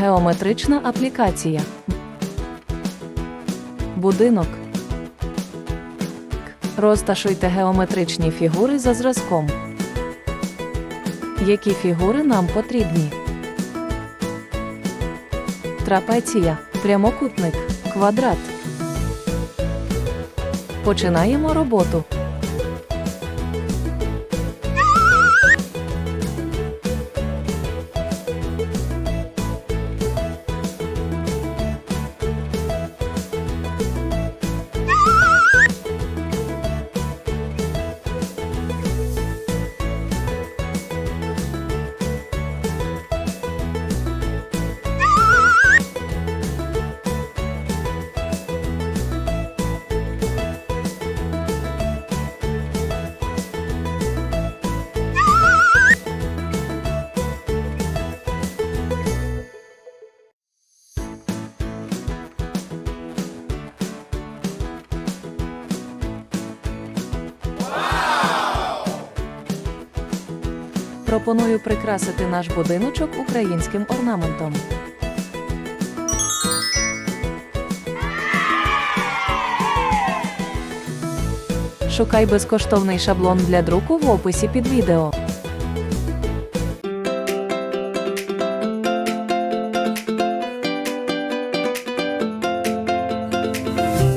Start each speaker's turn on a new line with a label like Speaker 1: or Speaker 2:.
Speaker 1: Геометрична аплікація. Будинок. Розташуйте геометричні фігури за зразком. Які фігури нам потрібні? Трапеція, прямокутник, квадрат. Починаємо роботу. Пропоную прикрасити наш будиночок українським орнаментом. Шукай безкоштовний шаблон для друку в описі під відео.